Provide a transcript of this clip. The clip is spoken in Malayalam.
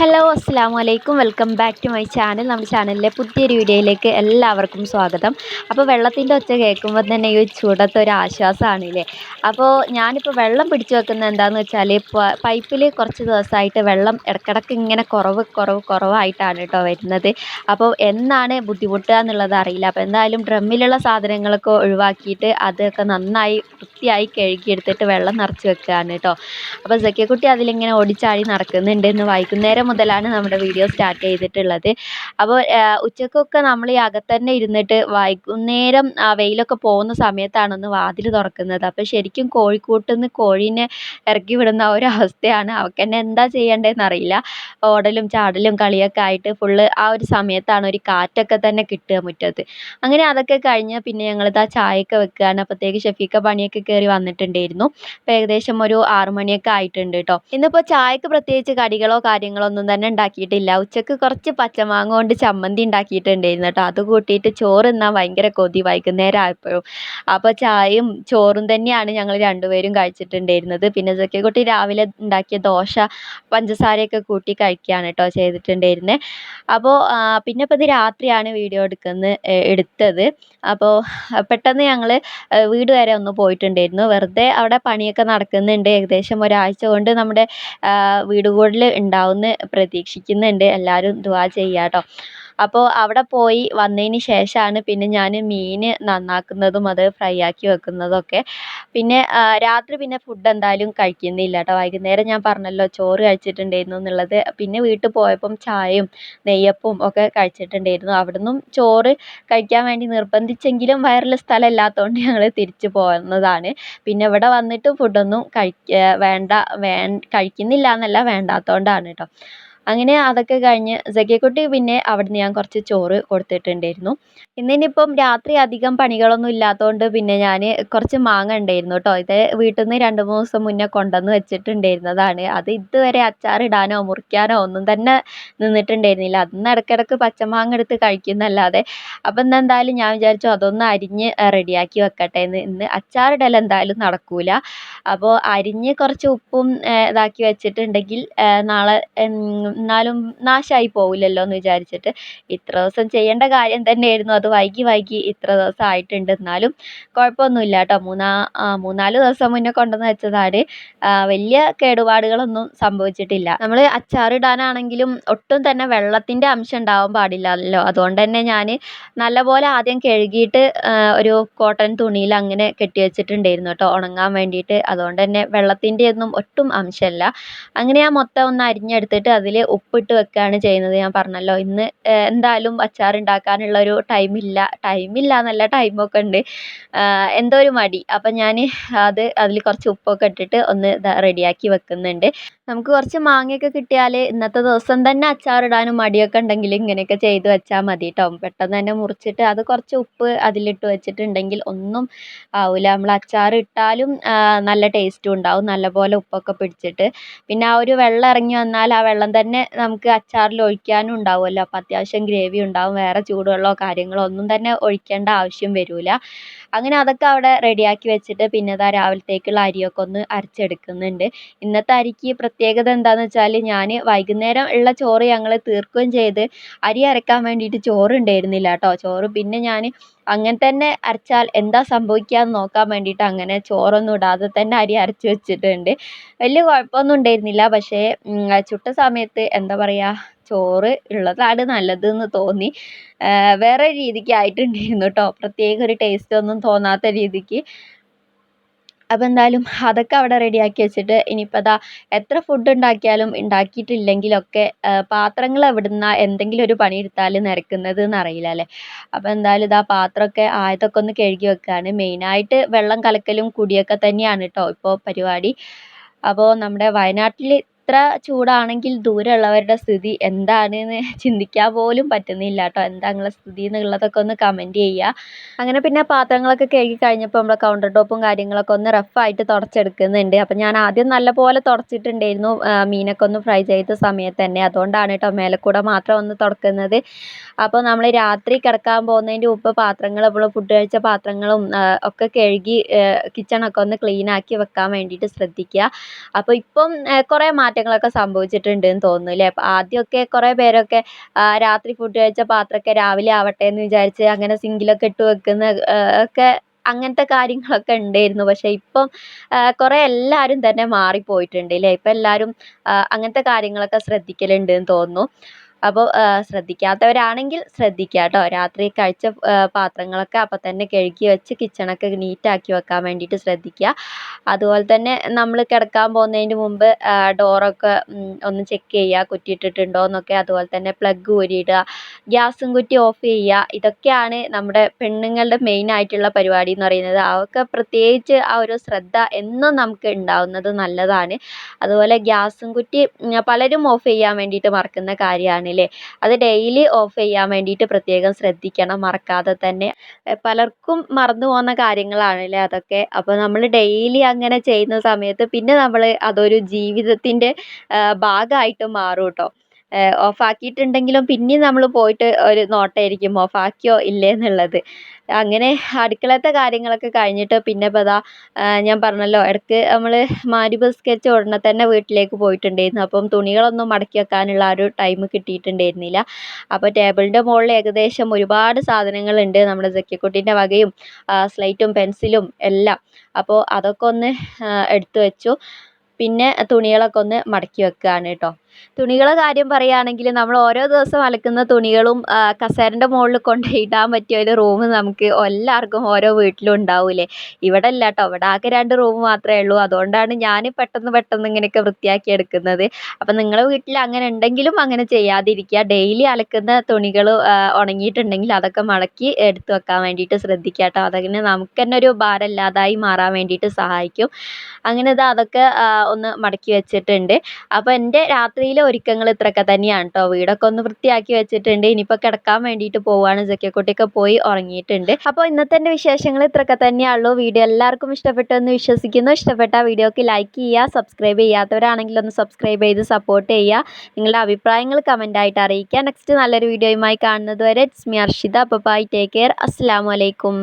ഹലോ അസ്സാം വലൈക്കും welcome back to my channel. നമ്മുടെ ചാനലിലെ പുതിയൊരു വീഡിയോയിലേക്ക് എല്ലാവർക്കും സ്വാഗതം. അപ്പോൾ വെള്ളത്തിന്റെ ഒച്ച കേൾക്കുമ്പോൾ തന്നെ ഈ ചൂടത്തെ ഒരു ആശ്വാസമാണല്ലേ? അപ്പോൾ ഞാനിപ്പോൾ വെള്ളം പിടിച്ചു വെക്കുന്നത് എന്താണെന്ന് വെച്ചാൽ പൈപ്പിൽ കുറച്ച് ദിവസമായിട്ട് വെള്ളം ഇടക്കിടക്ക് ഇങ്ങനെ കുറവ് കുറവ് കുറവായിട്ടാണ് കേട്ടോ വരുന്നത്. അപ്പോൾ എന്നാണ് ബുദ്ധിമുട്ടുക എന്നുള്ളത് അറിയില്ല. അപ്പോൾ എന്തായാലും ഡ്രമ്മിലുള്ള സാധനങ്ങളൊക്കെ ഒഴിവാക്കിയിട്ട് അതൊക്കെ നന്നായി വൃത്തിയായി കഴുകിയെടുത്തിട്ട് വെള്ളം നിറച്ച് വെക്കുകയാണ് കേട്ടോ. അപ്പോൾ സക്കിയക്കുട്ടി അതിലിങ്ങനെ ഓടിച്ചാടി നടക്കുന്നുണ്ട് ഇന്ന് വൈകുന്നേരം മുതലാണ് നമ്മുടെ വീഡിയോ സ്റ്റാർട്ട് ചെയ്തിട്ടുള്ളത്. അപ്പോൾ ഉച്ചക്കൊക്കെ നമ്മൾ ഈ അകത്തന്നെ ഇരുന്നിട്ട് വൈകുന്നേരം വെയിലൊക്കെ പോകുന്ന സമയത്താണ് ഒന്ന് വാതിൽ തുറക്കുന്നത്. അപ്പോൾ ശരിക്കും കോഴിക്കൂട്ടിൽ നിന്ന് കോഴീനെ ഇറക്കി വിടുന്ന ഒരു അവസ്ഥയാണ്. അവൾക്ക് തന്നെ എന്താ ചെയ്യേണ്ടതെന്ന് അറിയില്ല. ഓടലും ചാടലും കളിയൊക്കെ ആയിട്ട് ഫുള്ള് ആ ഒരു സമയത്താണ് ഒരു കാറ്റൊക്കെ തന്നെ കിട്ടുക മുറ്റത്ത്. അങ്ങനെ അതൊക്കെ കഴിഞ്ഞ് പിന്നെ ഞങ്ങളിതാ ചായയൊക്കെ വെക്കുകയാണ്. അപ്പോഴത്തേക്ക് ഷഫീക്ക പണിയൊക്കെ കയറി വന്നിട്ടുണ്ടായിരുന്നു. അപ്പോൾ ഏകദേശം ഒരു ആറുമണിയൊക്കെ ആയിട്ടുണ്ട് കേട്ടോ. ഇന്നിപ്പോൾ ചായക്ക് പ്രത്യേകിച്ച് കടികളോ കാര്യങ്ങളോ ഒന്നും തന്നെ ഉണ്ടാക്കിയിട്ടില്ല. ഉച്ചയ്ക്ക് കുറച്ച് പച്ചമാങ്ങ കൊണ്ട് ചമ്മന്തി ഉണ്ടാക്കിയിട്ടുണ്ടായിരുന്നു കേട്ടോ. അത് കൂട്ടിയിട്ട് ചോറ് തിന്നാൻ ഭയങ്കര കൊതി വൈകുന്നേരം ആയപ്പോഴും. അപ്പോൾ ചായയും ചോറും തന്നെയാണ് ഞങ്ങൾ രണ്ടുപേരും കഴിച്ചിട്ടുണ്ടായിരുന്നത്. പിന്നെ കുട്ടി രാവിലെ ഉണ്ടാക്കിയ ദോശ പഞ്ചസാരയൊക്കെ കൂട്ടി കഴിക്കുകയാണ് കേട്ടോ ചെയ്തിട്ടുണ്ടായിരുന്നത് അപ്പോൾ പിന്നെ ഇപ്പോൾ ഇത് രാത്രിയാണ് വീഡിയോ എടുക്കുന്ന എടുത്തത്. അപ്പോൾ പെട്ടെന്ന് ഞങ്ങൾ വീട് വരെ ഒന്ന് പോയിട്ടുണ്ടായിരുന്നു. വെറുതെ അവിടെ പണിയൊക്കെ നടക്കുന്നുണ്ട്. ഏകദേശം ഒരാഴ്ച കൊണ്ട് നമ്മുടെ വീട് ഉണ്ടാവുന്ന പ്രതീക്ഷിക്കുന്നുണ്ട്. എല്ലാവരും ദുവാ ചെയ്യുക കേട്ടോ അപ്പോൾ അവിടെ പോയി വന്നതിന് ശേഷമാണ് പിന്നെ ഞാൻ മീൻ നന്നാക്കുന്നതും അത് ഫ്രൈ ആക്കി വെക്കുന്നതൊക്കെ. പിന്നെ രാത്രി പിന്നെ ഫുഡ് എന്തായാലും കഴിക്കുന്നില്ല കേട്ടോ. വൈകുന്നേരം ഞാൻ പറഞ്ഞല്ലോ ചോറ് കഴിച്ചിട്ടുണ്ടായിരുന്നു എന്നുള്ളത്. പിന്നെ വീട്ടിൽ പോയപ്പം ചായയും നെയ്യപ്പും ഒക്കെ കഴിച്ചിട്ടുണ്ടായിരുന്നു. അവിടുന്നും ചോറ് കഴിക്കാൻ വേണ്ടി നിർബന്ധിച്ചെങ്കിലും വയറുള്ള സ്ഥലം ഇല്ലാത്തതുകൊണ്ട് ഞങ്ങൾ തിരിച്ചു പോന്നതാണ്. പിന്നെ ഇവിടെ വന്നിട്ടും ഫുഡൊന്നും കഴിക്ക വേണ്ട വേ കഴിക്കുന്നില്ല എന്നല്ല വേണ്ടാത്തതുകൊണ്ടാണ് കേട്ടോ. അങ്ങനെ അതൊക്കെ കഴിഞ്ഞ് സഖിയക്കുട്ടി പിന്നെ അവിടുന്ന് ഞാൻ കുറച്ച് ചോറ് കൊടുത്തിട്ടുണ്ടായിരുന്നു. ഇന്നിനിപ്പം രാത്രി അധികം പണികളൊന്നും ഇല്ലാത്തതുകൊണ്ട് പിന്നെ ഞാൻ കുറച്ച് മാങ്ങ ഉണ്ടായിരുന്നു കേട്ടോ ഇത് വീട്ടിൽ നിന്ന് രണ്ട് മൂന്ന് ദിവസം മുന്നേ കൊണ്ടുവന്ന് വെച്ചിട്ടുണ്ടായിരുന്നതാണ്. അത് ഇതുവരെ അച്ചാറിടാനോ മുറിക്കാനോ ഒന്നും തന്നെ നിന്നിട്ടുണ്ടായിരുന്നില്ല. അന്ന് ഇടയ്ക്കിടയ്ക്ക് പച്ചമാങ്ങ എടുത്ത് കഴിക്കുന്നല്ലാതെ. അപ്പം ഇന്ന് എന്തായാലും ഞാൻ വിചാരിച്ചു അതൊന്ന് അരിഞ്ഞ് റെഡിയാക്കി വെക്കട്ടെ എന്ന്. ഇന്ന് അച്ചാറിടൽ എന്തായാലും നടക്കൂല. അപ്പോൾ അരിഞ്ഞ് കുറച്ച് ഉപ്പും ഇതാക്കി വെച്ചിട്ടുണ്ടെങ്കിൽ നാളെ എന്നാലും നാശമായി പോവില്ലല്ലോ എന്ന് വിചാരിച്ചിട്ട് ഇത്ര ദിവസം ചെയ്യേണ്ട കാര്യം തന്നെയായിരുന്നു. അത് വൈകി വൈകി ഇത്ര ദിവസം ആയിട്ടുണ്ട്. എന്നാലും കുഴപ്പമൊന്നുമില്ല കേട്ടോ മൂന്നാ മൂന്നാൽ ദിവസം മുന്നേ കൊണ്ടുവന്ന് വെച്ചതാണ് വലിയ കേടുപാടുകളൊന്നും സംഭവിച്ചിട്ടില്ല. നമ്മൾ അച്ചാറിടാനാണെങ്കിലും ഒട്ടും തന്നെ വെള്ളത്തിന്റെ അംശം ഉണ്ടാവാൻ പാടില്ലല്ലോ. അതുകൊണ്ട് തന്നെ ഞാൻ നല്ലപോലെ ആദ്യം കഴുകിയിട്ട് ഒരു കോട്ടൺ തുണിയിൽ അങ്ങനെ കെട്ടി വെച്ചിട്ടുണ്ടായിരുന്നു കേട്ടോ ഉണങ്ങാൻ വേണ്ടിയിട്ട്. അതുകൊണ്ട് തന്നെ വെള്ളത്തിന്റെ ഒന്നും ഒട്ടും അംശമല്ല. അങ്ങനെ ഞാൻ മൊത്തം ഒന്ന് അരിഞ്ഞെടുത്തിട്ട് അതിൽ ഉപ്പിട്ട് വെക്കുകയാണ് ചെയ്യുന്നത്. ഞാൻ പറഞ്ഞല്ലോ ഇന്ന് എന്തായാലും അച്ചാർ ഉണ്ടാക്കാനുള്ള ഒരു ടൈമില്ല ടൈമില്ല എന്നല്ല ടൈമൊക്കെ ഉണ്ട്. എന്തോ ഒരു മടി. അപ്പം ഞാൻ അത് അതിൽ കുറച്ച് ഉപ്പൊക്കെ ഇട്ടിട്ട് ഒന്ന് റെഡിയാക്കി വെക്കുന്നുണ്ട്. നമുക്ക് കുറച്ച് മാങ്ങയൊക്കെ കിട്ടിയാൽ ഇന്നത്തെ ദിവസം തന്നെ അച്ചാറിടാനും മടിയൊക്കെ ഉണ്ടെങ്കിൽ ഇങ്ങനെയൊക്കെ ചെയ്ത് വെച്ചാൽ മതി കേട്ടോ പെട്ടെന്ന് തന്നെ മുറിച്ചിട്ട് അത് കുറച്ച് ഉപ്പ് അതിലിട്ട് വെച്ചിട്ടുണ്ടെങ്കിൽ ഒന്നും ആവില്ല നമ്മൾ അച്ചാർ ഇട്ടാലും നല്ല ടേസ്റ്റും ഉണ്ടാവും. നല്ലപോലെ ഉപ്പൊക്കെ പിടിച്ചിട്ട്. പിന്നെ ആ ഒരു വെള്ളം ഇറങ്ങി വന്നാൽ ആ വെള്ളം തന്നെ നമുക്ക് അച്ചാറിൽ ഒഴിക്കാനും ഉണ്ടാവുമല്ലോ. അപ്പോൾ അത്യാവശ്യം ഗ്രേവി ഉണ്ടാവും. വേറെ ചൂടുവെള്ളമോ കാര്യങ്ങളോ ഒന്നും തന്നെ ഒഴിക്കേണ്ട ആവശ്യം വരില്ല അങ്ങനെ അതൊക്കെ അവിടെ റെഡിയാക്കി വെച്ചിട്ട് പിന്നെ ഇതാ രാവിലത്തേക്കുള്ള അരിയൊക്കെ ഒന്ന് അരച്ചെടുക്കുന്നുണ്ട്. ഇന്നത്തെ അരിക്ക് പ്രത്യേകത എന്താണെന്ന് വെച്ചാൽ ഞാൻ വൈകുന്നേരം ഉള്ള ചോറ് ഞങ്ങൾ തീർക്കുകയും ചെയ്ത് അരി അരക്കാൻ വേണ്ടിയിട്ട് ചോറ് ഉണ്ടായിരുന്നില്ല കേട്ടോ. ചോറ് പിന്നെ ഞാൻ അങ്ങനെ തന്നെ അരച്ചാൽ എന്താ സംഭവിക്കുക എന്ന് നോക്കാൻ വേണ്ടിയിട്ട് അങ്ങനെ ചോറൊന്നും ഇടാതെ തന്നെ അരി അരച്ച് വെച്ചിട്ടുണ്ട്. വലിയ കുഴപ്പമൊന്നും ഉണ്ടായിരുന്നില്ല. പക്ഷേ ചുട്ട സമയത്ത് എന്താ പറയുക ചോറ് ഉള്ളതാണ് നല്ലതെന്ന് തോന്നി. വേറെ രീതിക്ക് ആയിട്ടുണ്ടായിരുന്നു കേട്ടോ. പ്രത്യേക ഒരു ടേസ്റ്റ് ഒന്നും തോന്നാത്ത രീതിക്ക്. അപ്പോൾ എന്തായാലും അതൊക്കെ അവിടെ റെഡിയാക്കി വെച്ചിട്ട് ഇനിയിപ്പോൾ ദാ എത്ര ഫുഡ് ഉണ്ടാക്കിയാലും ഉണ്ടാക്കിയിട്ടില്ലെങ്കിലൊക്കെ പാത്രങ്ങൾ എവിടുന്നാ എന്തെങ്കിലും ഒരു പണിയെടുത്താൽ നിരക്കുന്നത് എന്ന് അറിയില്ല അല്ലേ? അപ്പോൾ എന്തായാലും ഇതാ പാത്രമൊക്കെ ആയതൊക്കെ ഒന്ന് കഴുകി വെക്കുകയാണ് മെയിനായിട്ട് വെള്ളം കലക്കലും കുടിയൊക്കെ തന്നെയാണ് കേട്ടോ ഇപ്പോൾ പരിപാടി. അപ്പോൾ നമ്മുടെ വയനാട്ടിൽ ഇത്ര ചൂടാണെങ്കിൽ ദൂരെയുള്ളവരുടെ സ്ഥിതി എന്താണെന്ന് ചിന്തിക്കാൻ പോലും പറ്റുന്നില്ല കേട്ടോ. എന്താ നിങ്ങളുടെ സ്ഥിതി എന്നുള്ളതൊക്കെ ഒന്ന് കമന്റ് ചെയ്യുക. അങ്ങനെ പിന്നെ പാത്രങ്ങളൊക്കെ കഴുകി കഴിഞ്ഞപ്പോൾ നമ്മുടെ കൗണ്ടർ ടോപ്പും കാര്യങ്ങളൊക്കെ ഒന്ന് റഫായിട്ട് തുടച്ചെടുക്കുന്നുണ്ട്. അപ്പം ഞാൻ ആദ്യം നല്ലപോലെ തുടച്ചിട്ടുണ്ടായിരുന്നു. മീനൊക്കെ ഒന്ന് ഫ്രൈ ചെയ്ത സമയത്ത് തന്നെ. അതുകൊണ്ടാണ് കേട്ടോ മേലക്കൂടെ മാത്രം ഒന്ന് തുടക്കുന്നത്. അപ്പോൾ നമ്മൾ രാത്രി കിടക്കാൻ പോകുന്നതിന്റെ മുമ്പ് പാത്രങ്ങൾ നമ്മൾ ഫുഡ് കഴിച്ച പാത്രങ്ങളും ഒക്കെ കഴുകി കിച്ചണൊക്കെ ഒന്ന് ക്ലീൻ ആക്കി വെക്കാൻ വേണ്ടിയിട്ട് ശ്രദ്ധിക്കുക. അപ്പോൾ ഇപ്പം കുറേ മാറ്റം മാറ്റങ്ങളൊക്കെ സംഭവിച്ചിട്ടുണ്ട് എന്ന് തോന്നുന്നു അല്ലേ? ആദ്യമൊക്കെ കുറേ പേരൊക്കെ രാത്രി ഫുഡ് കഴിച്ച പാത്രമൊക്കെ രാവിലെ ആവട്ടെ എന്ന് വിചാരിച്ച് അങ്ങനെ സിങ്കിലൊക്കെ ഇട്ട് വെക്കുന്ന ഒക്കെ അങ്ങനത്തെ കാര്യങ്ങളൊക്കെ ഉണ്ടായിരുന്നു. പക്ഷേ ഇപ്പം കുറേ എല്ലാവരും തന്നെ മാറിപ്പോയിട്ടുണ്ട് അല്ലേ? ഇപ്പം എല്ലാവരും അങ്ങനത്തെ കാര്യങ്ങളൊക്കെ ശ്രദ്ധിക്കലുണ്ട് എന്ന് തോന്നുന്നു. അപ്പോൾ ശ്രദ്ധിക്കാത്തവരാണെങ്കിൽ ശ്രദ്ധിക്കുക കേട്ടോ രാത്രി കഴിച്ച പാത്രങ്ങളൊക്കെ അപ്പം തന്നെ കഴുകി വെച്ച് കിച്ചണൊക്കെ നീറ്റാക്കി വെക്കാൻ വേണ്ടിയിട്ട് ശ്രദ്ധിക്കുക അതുപോലെ തന്നെ നമ്മൾ കിടക്കാൻ പോകുന്നതിന് മുമ്പ് ഡോറൊക്കെ ഒന്ന് ചെക്ക് ചെയ്യുക കുറ്റിയിട്ടിട്ടുണ്ടോ എന്നൊക്കെ. അതുപോലെ തന്നെ പ്ലഗ് ഊരിയിടുക ഗ്യാസും കുറ്റി ഓഫ് ചെയ്യുക ഇതൊക്കെയാണ് നമ്മുടെ പെണ്ണുങ്ങളുടെ മെയിൻ ആയിട്ടുള്ള പരിപാടി എന്ന് പറയുന്നത്. അതൊക്കെ പ്രത്യേകിച്ച് ആ ഒരു ശ്രദ്ധ എന്നും നമുക്ക് ഉണ്ടാവുന്നത് നല്ലതാണ്. അതുപോലെ ഗ്യാസും കുറ്റി പലരും ഓഫ് ചെയ്യാൻ വേണ്ടിയിട്ട് മറക്കുന്ന കാര്യമാണ്. അല്ലേ അത് ഡെയിലി ഓഫ് ചെയ്യാൻ വേണ്ടിയിട്ട് പ്രത്യേകം ശ്രദ്ധിക്കണം മറക്കാതെ തന്നെ. പലർക്കും മറന്നു പോകുന്ന കാര്യങ്ങളാണ് അല്ലേ അതൊക്കെ. അപ്പോൾ നമ്മൾ ഡെയിലി അങ്ങനെ ചെയ്യുന്ന സമയത്ത് പിന്നെ നമ്മൾ അതൊരു ജീവിതത്തിന്റെ ഭാഗമായിട്ട് മാറും കേട്ടോ ഓഫാക്കിയിട്ടുണ്ടെങ്കിലും പിന്നെയും നമ്മൾ പോയിട്ട് ഒരു നോട്ടമായിരിക്കും ഓഫാക്കിയോ ഇല്ലേ എന്നുള്ളത് അങ്ങനെ അടുക്കളത്തെ കാര്യങ്ങളൊക്കെ കഴിഞ്ഞിട്ട് പിന്നെ ഇപ്പോൾ ദാ ഞാൻ പറഞ്ഞല്ലോ ഇടയ്ക്ക് നമ്മൾ മഗ്‌രിബ് നിസ്കരിച്ച ഉടനെ തന്നെ വീട്ടിലേക്ക് പോയിട്ടുണ്ടായിരുന്നു. അപ്പം തുണികളൊന്നും മടക്കി വെക്കാനുള്ള ആ ഒരു ടൈം കിട്ടിയിട്ടുണ്ടായിരുന്നില്ല. അപ്പോൾ ടേബിളിന്റെ മുകളിൽ ഏകദേശം ഒരുപാട് സാധനങ്ങളുണ്ട്. നമ്മുടെ ജക്കിക്കുട്ടീന്റെ വകയും സ്ലേറ്റും പെൻസിലും എല്ലാം. അപ്പോൾ അതൊക്കെ ഒന്ന് എടുത്തു വെച്ചു. പിന്നെ തുണികളൊക്കെ ഒന്ന് മടക്കി വെക്കുകയാണ് കേട്ടോ. തുണികളുടെ കാര്യം പറയുകയാണെങ്കിൽ നമ്മൾ ഓരോ ദിവസം അലക്കുന്ന തുണികളും കസേരന്റെ മുകളിൽ കൊണ്ടുപോയി ഇടാൻ പറ്റിയ ഒരു റൂം നമുക്ക് എല്ലാവർക്കും ഓരോ വീട്ടിലും ഉണ്ടാവില്ലേ ഇവിടെ അല്ല കേട്ടോ. ഇവിടെ ആകെ രണ്ട് റൂം മാത്രമേ ഉള്ളൂ. അതുകൊണ്ടാണ് ഞാൻ പെട്ടെന്ന് പെട്ടെന്ന് ഇങ്ങനെയൊക്കെ വൃത്തിയാക്കി എടുക്കുന്നത്. അപ്പം നിങ്ങളുടെ വീട്ടിൽ അങ്ങനെ ഉണ്ടെങ്കിലും അങ്ങനെ ചെയ്യാതിരിക്കുക. ഡെയിലി അലക്കുന്ന തുണികൾ ഉണങ്ങിയിട്ടുണ്ടെങ്കിൽ അതൊക്കെ മടക്കി എടുത്തു വെക്കാൻ വേണ്ടിയിട്ട് ശ്രദ്ധിക്കുക കേട്ടോ. അതങ്ങനെ നമുക്ക് തന്നെ ഒരു ഭാരമില്ലാതായി മാറാൻ വേണ്ടിയിട്ട് സഹായിക്കും. അങ്ങനെ അതൊക്കെ ഒന്ന് മടക്കി വെച്ചിട്ടുണ്ട്. അപ്പോൾ എന്റെ രാത്രിയിലെ ഒരുക്കങ്ങൾ ഇത്രയൊക്കെ തന്നെയാണ് കേട്ടോ വീടൊക്കെ ഒന്ന് വൃത്തിയാക്കി വെച്ചിട്ടുണ്ട്. ഇനിയിപ്പോൾ കിടക്കാൻ വേണ്ടിയിട്ട് പോവുകയാണ് സക്കിയക്കുട്ടിയൊക്കെ പോയി ഉറങ്ങിയിട്ടുണ്ട്. അപ്പോൾ ഇന്നത്തെ എന്റെ വിശേഷങ്ങൾ ഇത്രയൊക്കെ തന്നെയുള്ളൂ വീഡിയോ എല്ലാവർക്കും ഇഷ്ടപ്പെട്ടു എന്ന് വിശ്വസിക്കുന്നു. ഇഷ്ടപ്പെട്ട വീഡിയോക്ക് ലൈക്ക് ചെയ്യുക സബ്സ്ക്രൈബ് ചെയ്യാത്തവരാണെങ്കിൽ ഒന്ന് സബ്സ്ക്രൈബ് ചെയ്ത് സപ്പോർട്ട് ചെയ്യുക. നിങ്ങളുടെ അഭിപ്രായങ്ങൾ കമന്റായിട്ട് അറിയിക്കുക. നെക്സ്റ്റ് നല്ലൊരു വീഡിയോയുമായി കാണുന്നത് വരെ ഇറ്റ്സ് മി അർഷിത. അപ്പോൾ ബൈ ടേക്ക് കെയർ അസ്സാം വലൈക്കും